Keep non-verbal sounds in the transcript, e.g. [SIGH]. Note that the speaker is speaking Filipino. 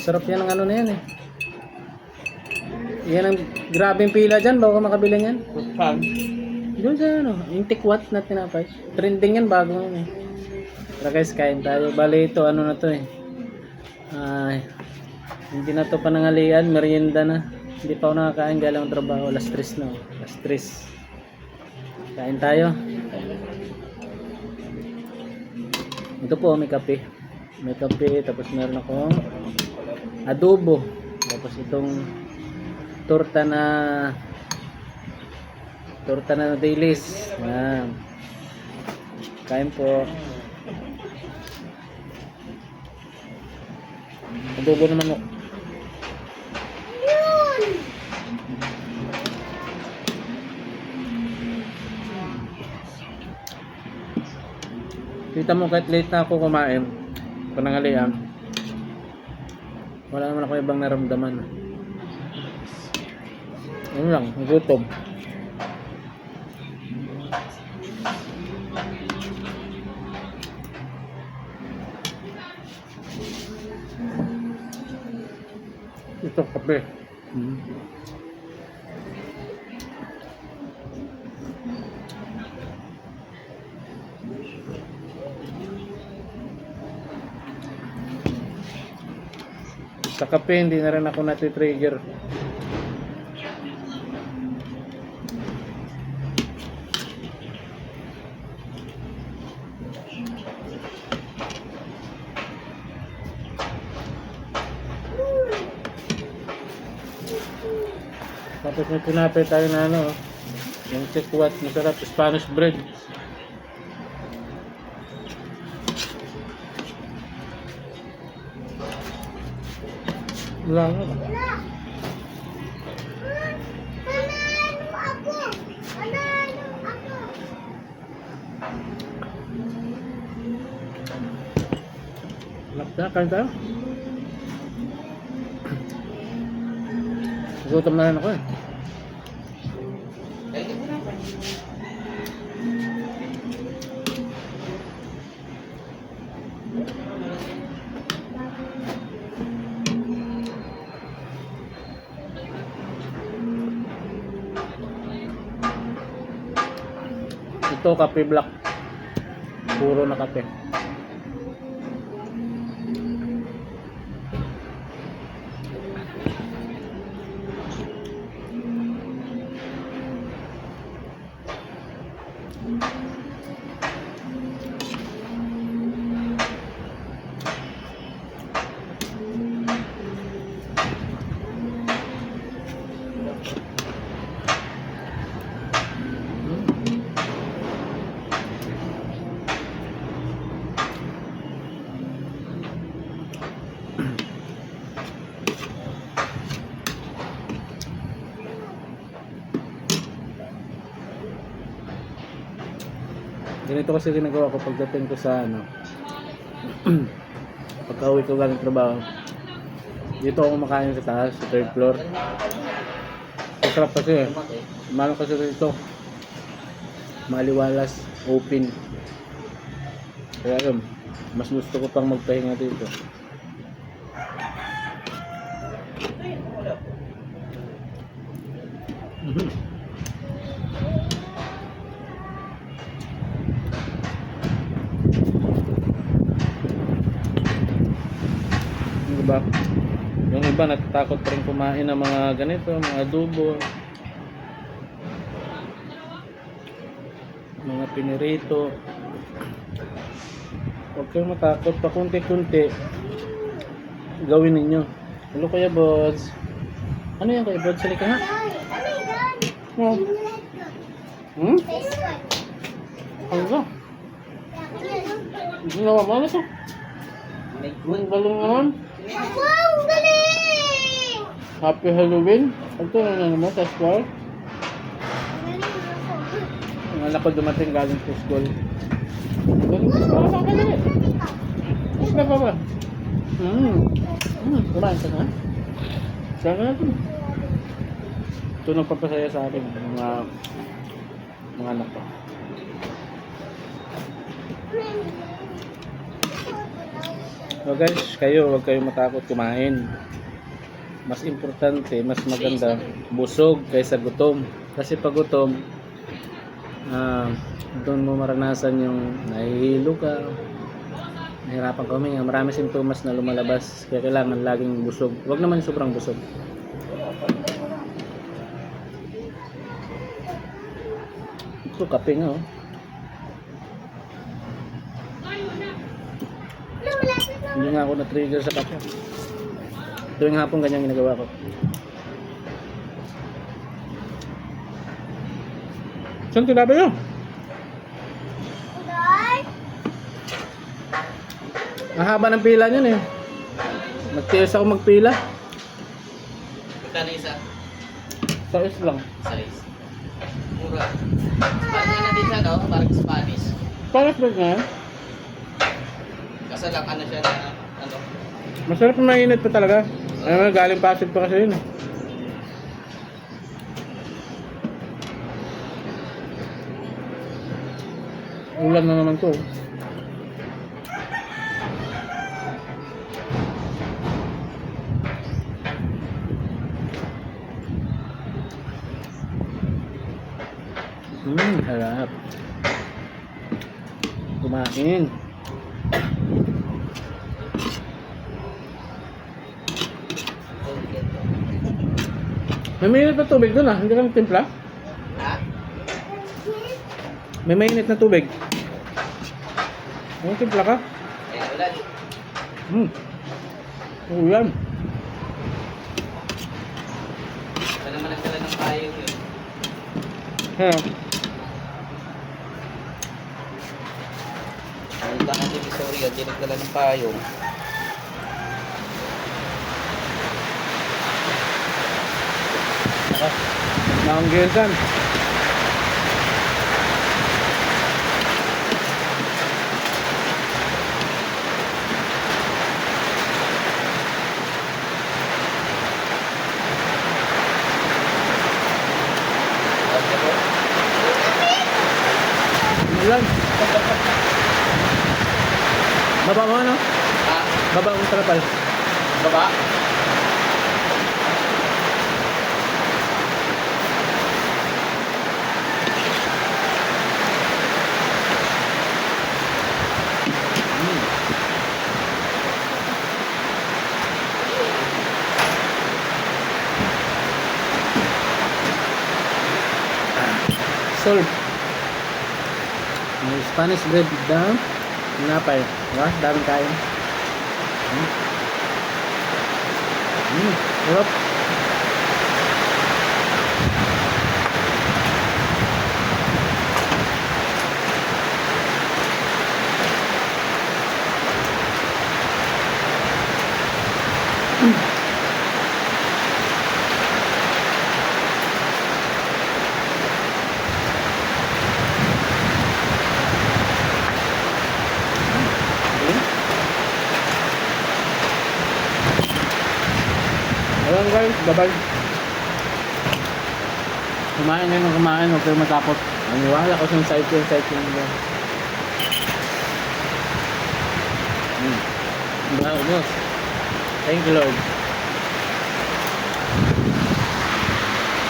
Sarap yan ang ano na yan eh. Yan ang grabing pila dyan bago ka makabili niyan. Saan? Doon sa ano, yung tikwat na tinapay. Trending yan bago ngayon eh. Tara guys, kain tayo. Bali ito, ano na to eh. Ay, hindi na to panangalian, merienda na. Hindi pa ako nakakain galang trabaho. Alas 3 na. Alas 3. Kain tayo. Ito po, may kape. May kape, tapos meron akong adobo. Tapos itong torta na torta na dailies. Yan. Kain po. Adobo na manok. Kita mo kahit late na ako kumain, panangalian, wala naman ako ibang naramdaman. Ano lang, gutom. Ito kape. Mm. Sa kape, hindi na rin ako nati-trigger. Tapos may tinapay tayo na ano, yung chikwat, masarap, Spanish bread. Wala nga ba? Lapta, kain tayo. Gutom na rin ako eh. Ito kape black. Puro na kape. Ganito kasi ginagawa ko pagdating ko sa ano. [CLEARS THROAT] Pagka-uwi ko galing trabaho. Dito ako kumakain sa taas, sa third floor. Masarap kasi. Mahal kasi dito. Maliwalas, open. Kaya yun, mas gusto ko pang magpahinga dito. Mhm. Yung iba, yung iba natatakot pa rin kumain ng mga ganito, mga adobo. Mga pinirito. Huwag kayong matakot, pakunti-kunti. Gawin ninyo. Hello Kuya Bods. Ano yan Kuya Bods? Ano yan? Oh. Hmm? Ano ba? Ginawa mo ano to? Ang galing naman. Galing! Happy Halloween. Ito na naman sa school. Galing. Ang anak ko dumating galing sa school. Galing sa school. Ka dali? Mas na pa ba? Hmm. Hmm. Kumain ka na? Saan ka natin? Ito nagpapasaya sa akin. Mga mga anak ko. So guys, kayo huwag kayong matakot kumain. Mas importante, mas maganda busog kaysa gutom. Kasi pag gutom, ah, doon mo maranasan yung nahihilo ka, nahirapan ka huminga. Marami simptomas na lumalabas. Kaya kailangan laging busog. Huwag naman sobrang busog. Ito, kape nga oh. Hindi nga ako na-trigger sa kape. Tuwing hapon ganyan ginagawa ko. Saan tinapay yun? Ang haba ng pila niyan eh. Nagtiyos ako magpila. Magkano isa? Sa is lang. Size. Mura. Spanish na din siya, no? Parang Spanish. Parang ba nga? Kasi lang ano siya na, ano? Masarap na mainit pa talaga. Ano, galing Pasig pa kasi yun eh. Ulam na naman to. Hmm, harap. Kumain. May mainit na tubig doon ah. Hindi ka timpla? Ha? May mainit na tubig. May timpla ka? Eh, wala. Hmm. Oo yan. Wala naman nagdala ng payong yun. Ha. Punta ka din sorry, hindi nagdala ng payong. Naka. Naanggesan. Okay po. Ulan. Baba mo ano? Ha? Baba mo trapal. Baba? Solve. May Spanish bread down. Tinapay. Diba? Daming kain. Hmm. Hmm. Sarap. Galing. Bye-bye. Kumain kayo ng kumain, huwag kayong matakot. Maniwala ko sa cycle, cycle nila. Hmm. Wow, boss. Thank you Lord.